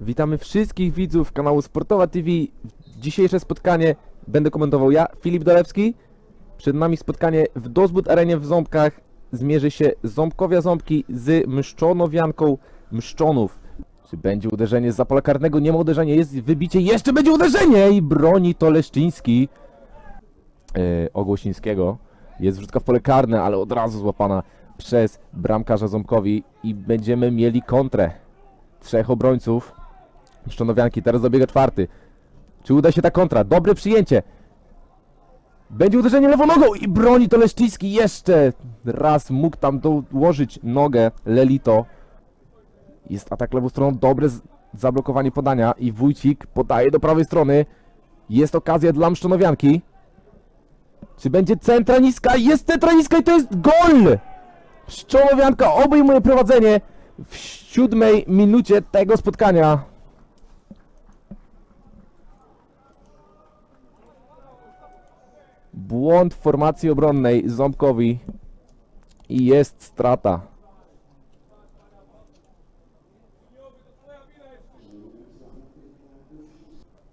Witamy wszystkich widzów kanału Sportowa TV. Dzisiejsze spotkanie będę komentował ja, Filip Dolewski. Przed nami spotkanie w Dozbud Arenie w Ząbkach. Zmierzy się Ząbkowia Ząbki z Mszczonowianką Mszczonów. Czy będzie uderzenie z pola karnego? Nie ma uderzenia, jest wybicie, jeszcze będzie uderzenie! I broni to Leszczyński yy, Ogłosińskiego. Jest wrzutka w pole karne, ale od razu złapana przez bramkarza Ząbkowi i będziemy mieli kontrę. Trzech obrońców. Szczonowianki, teraz dobiega czwarty. Czy uda się ta kontra? Dobre przyjęcie. Będzie uderzenie lewą nogą i broni to Leszczyński jeszcze raz mógł tam dołożyć nogę Lelito. Jest atak lewą stroną, dobre zablokowanie podania i Wójcik podaje do prawej strony. Jest okazja dla Mszczonowianki. Czy będzie centra niska? Jest centra niska i to jest gol! Pszczołowianka obejmuje prowadzenie w siódmej minucie tego spotkania. Błąd formacji obronnej Ząbkowi i jest strata.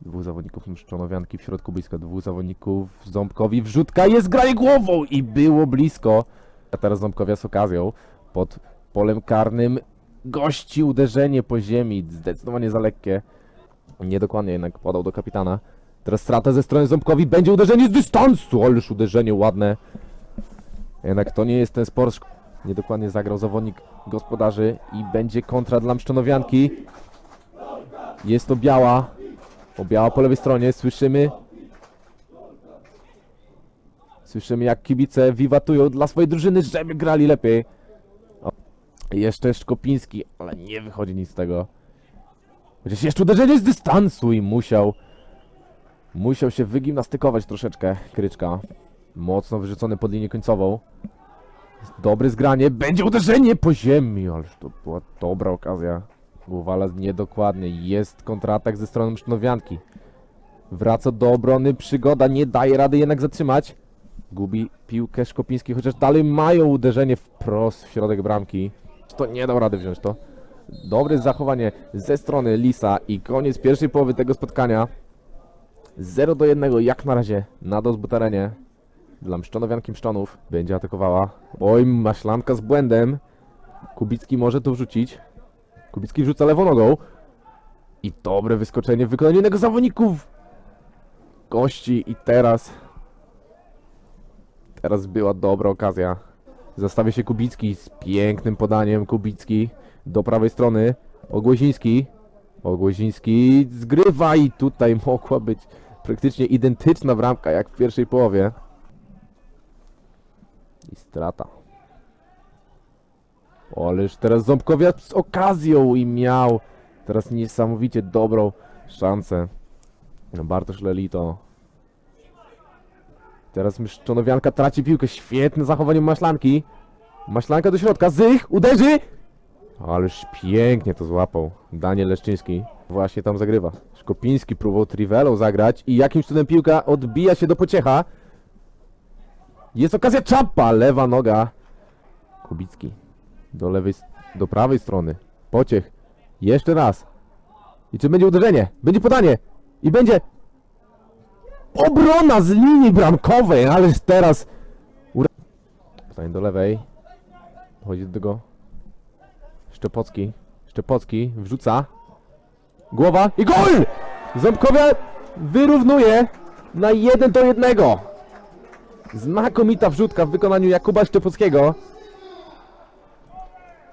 Dwóch zawodników Mszczonowianki w środku blisko dwóch zawodników Ząbkowi wrzutka jest granie głową i było blisko. A teraz Ząbkowia z okazją pod polem karnym gości uderzenie po ziemi, zdecydowanie za lekkie. Niedokładnie jednak podał do kapitana. Teraz strata ze strony Ząbkowi, będzie uderzenie z dystansu, ależ uderzenie ładne. Jednak to nie jest ten sport. Niedokładnie zagrał zawodnik gospodarzy i będzie kontra dla Mszczonowianki. Jest to biała. O biała po lewej stronie, słyszymy Słyszymy jak kibice wiwatują dla swojej drużyny, żeby grali lepiej. O, jeszcze Szkopiński, ale nie wychodzi nic z tego. Chociaż jeszcze uderzenie z dystansu i musiał... Musiał się wygimnastykować troszeczkę, Kryczka. Mocno wyrzucony pod linię końcową. Dobre zgranie, będzie uderzenie po ziemi, ależ to była dobra okazja. Głowala niedokładnie, jest kontratak ze strony Msznowianki. Wraca do obrony, przygoda nie daje rady jednak zatrzymać. Gubi piłkę Szkopiński, chociaż dalej mają uderzenie wprost w środek bramki. To nie dał rady wziąć to. Dobre zachowanie ze strony Lisa i koniec pierwszej połowy tego spotkania. 0 do 1 jak na razie na dozbuterenie. Dla Mszczonowianki Mszczonów będzie atakowała. Oj, maślanka z błędem. Kubicki może to wrzucić. Kubicki wrzuca lewą nogą. I dobre wyskoczenie w wykonaniu zawodników. Gości i teraz Teraz była dobra okazja. Zastawia się Kubicki z pięknym podaniem. Kubicki do prawej strony. Ogłosiński zgrywa i tutaj mogła być praktycznie identyczna bramka jak w pierwszej połowie. I strata. Ależ teraz Ząbkowiak z okazją i miał teraz niesamowicie dobrą szansę. Bartosz Lelito Teraz Mszczonowianka traci piłkę. Świetne zachowanie Maślanki. Maślanka do środka. Zych! Uderzy! Ależ pięknie to złapał. Daniel Leszczyński. Właśnie tam zagrywa. Szkopiński próbował Trivelą zagrać i jakimś cudem piłka odbija się do pociecha. Jest okazja czapa. Lewa noga. Kubicki. Do lewej, do prawej strony. Pociech. Jeszcze raz. I czy będzie uderzenie? Będzie podanie. I będzie Obrona z linii bramkowej, ależ teraz... Pytanie do lewej. Chodzi do tego... Szczepocki. Szczepocki wrzuca. Głowa i gol! Ząbkowia wyrównuje na 1 do 1. Znakomita wrzutka w wykonaniu Jakuba Szczepockiego.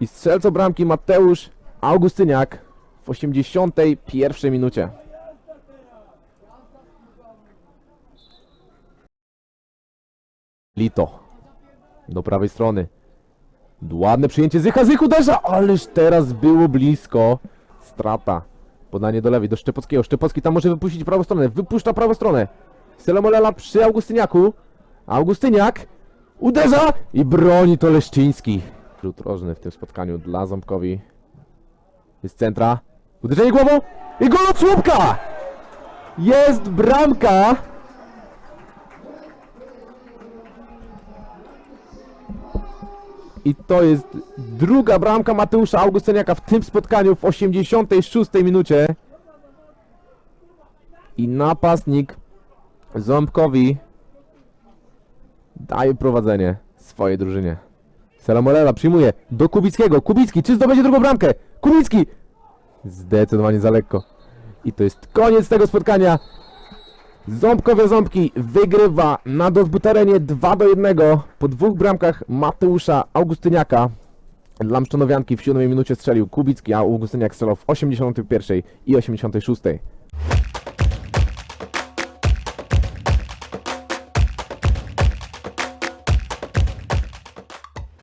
I strzelcą bramki Mateusz Augustyniak w 81 minucie. Lito. Do prawej strony. Ładne przyjęcie Zycha, Zych uderza, ależ teraz było blisko. Strata. Podanie do lewej, do Szczepockiego. Szczepocki tam może wypuścić prawą stronę. Wypuszcza prawą stronę. Selomolela przy Augustyniaku. Augustyniak uderza i broni to Leszczyński. Rzut rożny w tym spotkaniu dla Ząbkowi. Jest centra. Uderzenie głową i gol od słupka! Jest bramka! I to jest druga bramka Mateusza Augustyniaka w tym spotkaniu w 86 minucie. I napastnik Ząbkowi daje prowadzenie swojej drużynie. Salamorela przyjmuje do Kubickiego. Kubicki, czy zdobędzie drugą bramkę? Kubicki! Zdecydowanie za lekko. I to jest koniec tego spotkania. Ząbkowie Ząbki wygrywa na dozbuterenie 2 do 1 po dwóch bramkach Mateusza Augustyniaka. Dla Mszczonowianki w 7 minucie strzelił Kubicki, a Augustyniak strzelał w 81 i 86.